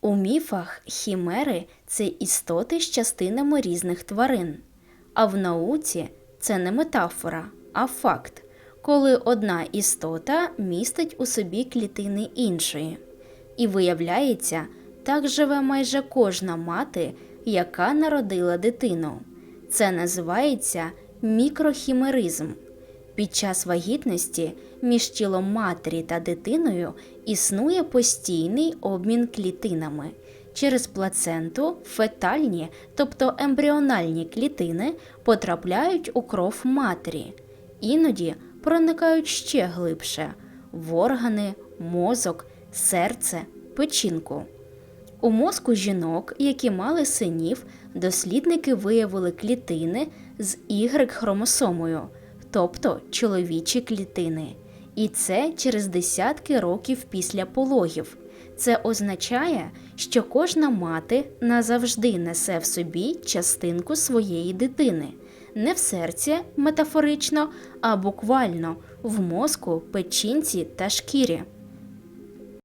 У міфах хімери це істоти з частинами різних тварин, а в науці це не метафора, а факт, коли одна істота містить у собі клітини іншої. І виявляється, так живе майже кожна мати, яка народила дитину. Це називається мікрохімеризм. Під час вагітності між тілом матері та дитиною існує постійний обмін клітинами. Через плаценту фетальні, тобто ембріональні клітини потрапляють у кров матері, іноді проникають ще глибше в органи, мозок, серце, печінку. У мозку жінок, які мали синів, дослідники виявили клітини з Y-хромосомою, тобто чоловічі клітини. І це через десятки років після пологів. Це означає, що кожна мати назавжди несе в собі частинку своєї дитини, не в серці метафорично, а буквально в мозку, печінці та шкірі.